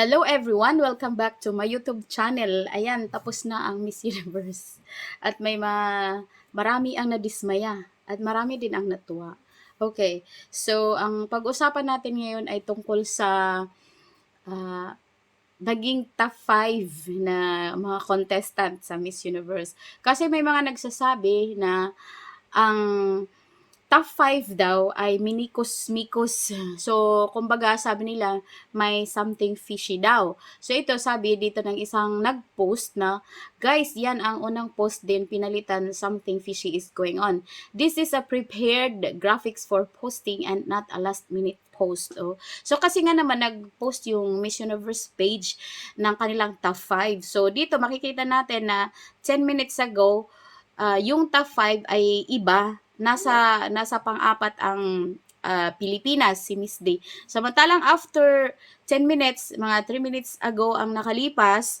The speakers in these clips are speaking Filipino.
Hello everyone! Welcome back to my YouTube channel. Ayan, tapos na ang Miss Universe. At may ma marami ang nadismaya at marami din ang natuwa. Okay, so ang pag-usapan natin ngayon ay tungkol sa ah, naging top 5 na mga contestant sa Miss Universe. Kasi may mga nagsasabi na ang top 5 daw ay minikos-mikos. So, kumbaga sabi nila may something fishy daw. So, ito sabi dito ng isang nag-post na, guys, yan ang unang post din pinalitan something fishy is going on. This is a prepared graphics for posting and not a last minute post. Oh. So, kasi nga naman nag-post yung Miss Universe page ng kanilang top 5. So, dito makikita natin na 10 minutes ago, ah, yung top 5 ay iba nasa nasa pang-apat ang ah, Pilipinas si Miss Day. Samantalang after 10 minutes, mga 3 minutes ago ang nakalipas,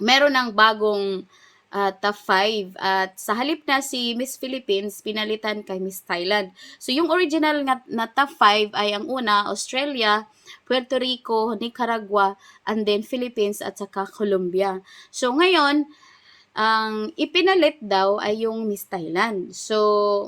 meron ng bagong ah, top 5 at sa halip na si Miss Philippines pinalitan kay Miss Thailand. So yung original nga, na top 5 ay ang una Australia, Puerto Rico, Nicaragua, and then Philippines at saka Colombia. So ngayon, ang ipinalit daw ay yung Miss Thailand. So,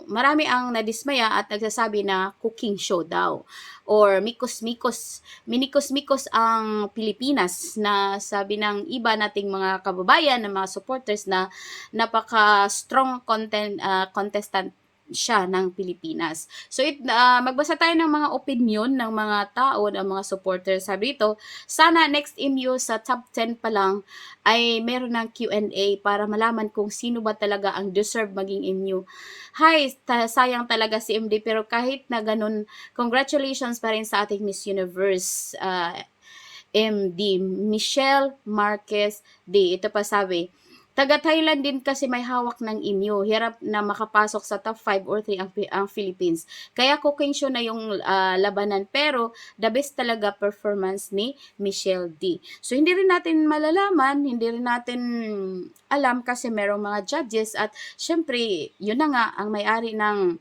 marami ang nadismaya at nagsasabi na cooking show daw. Or mikos-mikos, minikos-mikos ang Pilipinas na sabi ng iba nating mga kababayan, ng mga supporters na napaka-strong content, ah, contestant siya ng Pilipinas. So it ah, magbasa tayo ng mga opinion ng mga tao, ng mga supporters. Sabi dito, sana next MU sa top 10 pa lang ay meron ng Q&A para malaman kung sino ba talaga ang deserve maging MU. Hi, ta- sayang talaga si MD pero kahit na ganun, congratulations pa rin sa ating Miss Universe ah, MD Michelle Marquez D. Ito pa sabi, Taga Thailand din kasi may hawak ng inyo. Hirap na makapasok sa top 5 or 3 ang, ang Philippines. Kaya cooking show na yung ah, labanan. Pero the best talaga performance ni Michelle D. So hindi rin natin malalaman, hindi rin natin alam kasi merong mga judges at syempre yun na nga ang may-ari ng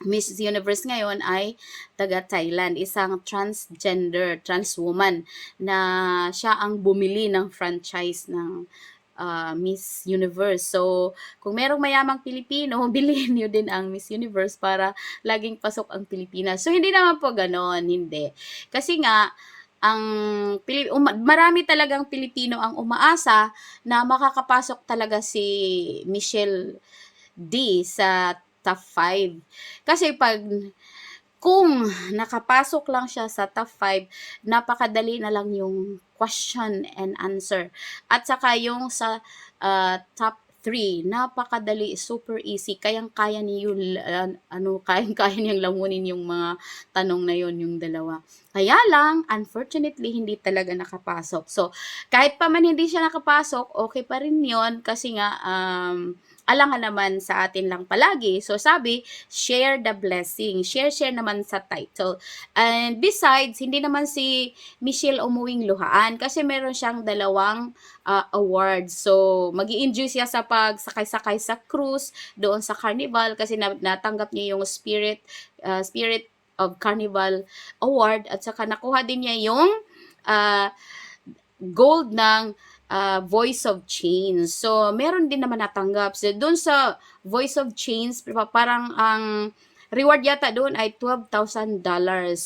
Miss Universe ngayon ay taga Thailand, isang transgender, trans woman na siya ang bumili ng franchise ng ah, Miss Universe. So, kung merong mayamang Pilipino, bilhin niyo din ang Miss Universe para laging pasok ang Pilipinas. So, hindi naman po ganon, hindi. Kasi nga, ang Pili- uma- marami talagang Pilipino ang umaasa na makakapasok talaga si Michelle D sa top 5. Kasi pag kung nakapasok lang siya sa top 5, napakadali na lang yung question and answer. At saka yung sa ah, top 3, napakadali, super easy. Kayang-kaya niyo, uh, ano, kayang-kaya niyang lamunin yung mga tanong na yon yung dalawa. Kaya lang, unfortunately, hindi talaga nakapasok. So, kahit pa man hindi siya nakapasok, okay pa rin yon kasi nga, um, alangan naman sa atin lang palagi. So, sabi, share the blessing. Share-share naman sa title. And besides, hindi naman si Michelle umuwing luhaan kasi meron siyang dalawang ah, awards. So, mag enjoy siya sa pagsakay-sakay sa cruise doon sa carnival kasi na- natanggap niya yung spirit ah, spirit of carnival award at saka nakuha din niya yung ah, gold ng ah, Voice of Change. So, meron din naman natanggap. So, doon sa Voice of Change, pa- parang ang reward yata doon ay $12,000.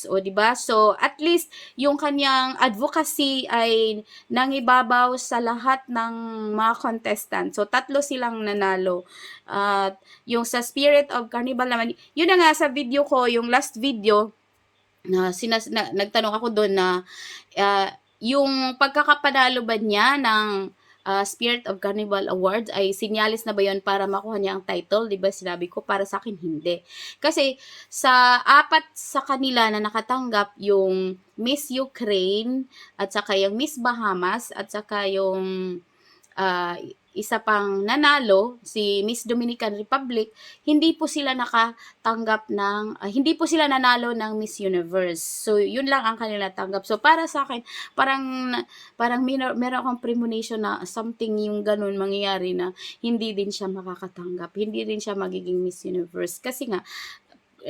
O, di ba? So, at least, yung kanyang advocacy ay nangibabaw sa lahat ng mga contestant. So, tatlo silang nanalo. At yung sa Spirit of Carnival naman, yun na nga sa video ko, yung last video, na, sinas, na nagtanong ako doon na ah, yung pagkakapanalo ba niya ng ah, Spirit of Carnival Awards ay sinyalis na ba yon para makuha niya ang title? 'Di ba sinabi ko para sa akin hindi. Kasi sa apat sa kanila na nakatanggap yung Miss Ukraine at saka yung Miss Bahamas at saka yung ah, isa pang nanalo, si Miss Dominican Republic, hindi po sila nakatanggap ng, ah, hindi po sila nanalo ng Miss Universe. So, yun lang ang kanila tanggap. So, para sa akin, parang, parang meron, meron akong premonition na something yung ganun mangyayari na hindi din siya makakatanggap. Hindi din siya magiging Miss Universe. Kasi nga,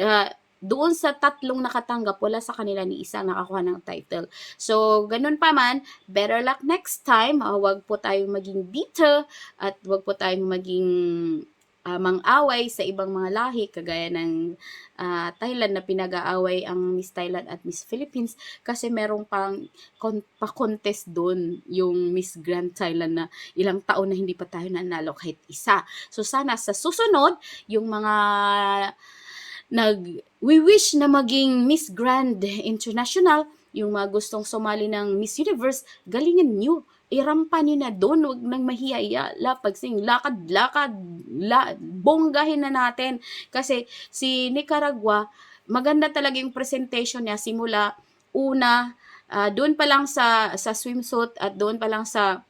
ah, doon sa tatlong nakatanggap, wala sa kanila ni isa nakakuha ng title. So, ganun pa man, better luck next time. Ah, wag po tayong maging bitter at wag po tayong maging ah, mang-away sa ibang mga lahi kagaya ng ah, Thailand na pinag-aaway ang Miss Thailand at Miss Philippines kasi merong pang kon- pa-contest doon yung Miss Grand Thailand na ilang taon na hindi pa tayo nanalo kahit isa. So sana sa susunod, yung mga nag we wish na maging Miss Grand International, yung mga gustong sumali ng Miss Universe, galingan nyo. Irampa nyo na doon, wag nang mahiya pagsing lakad-lakad, la, bonggahin na natin. Kasi si Nicaragua, maganda talaga yung presentation niya simula una, ah, doon pa lang sa, sa swimsuit at doon pa lang sa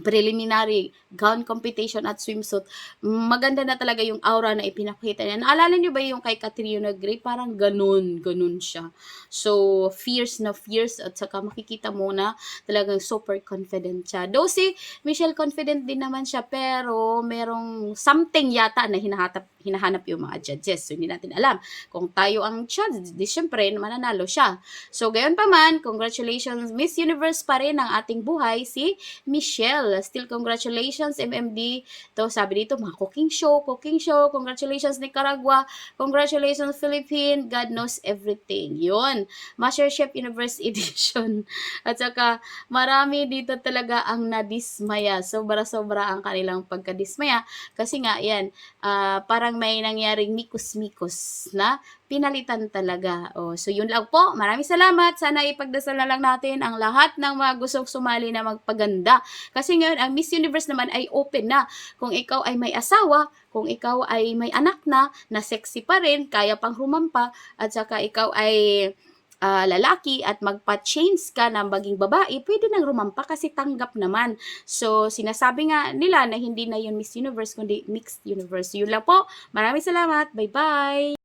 preliminary gown competition at swimsuit, maganda na talaga yung aura na ipinakita niya. Naalala niyo ba yung kay Catriona Gray? Parang ganun, ganun siya. So, fierce na fierce at saka makikita mo na talagang super confident siya. Though si Michelle confident din naman siya, pero merong something yata na hinahanap, hinahanap yung mga judges. So, hindi natin alam. Kung tayo ang judge, di syempre, mananalo siya. So, gayon pa man, congratulations, Miss Universe pa rin ang ating buhay, si Michelle. Still, congratulations, MMD. To, sabi dito, mga cooking show, cooking show. Congratulations, Nicaragua. Congratulations, Philippines. God knows everything. Yun. MasterChef Universe Edition. At saka, marami dito talaga ang nadismaya. Sobra-sobra ang kanilang pagkadismaya. Kasi nga, yan, ah, parang may nangyaring mikos-mikos na pinalitan talaga. Oh, so yun lang po. Maraming salamat. Sana ipagdasal na lang natin ang lahat ng mga gustong sumali na magpaganda. Kasi ngayon, ang Miss Universe naman ay open na. Kung ikaw ay may asawa, kung ikaw ay may anak na, na sexy pa rin, kaya pang rumampa, at saka ikaw ay ah, lalaki at magpa-change ka na maging babae, pwede nang rumampa kasi tanggap naman. So, sinasabi nga nila na hindi na yun Miss Universe, kundi Mixed Universe. Yun lang po. Maraming salamat. Bye-bye!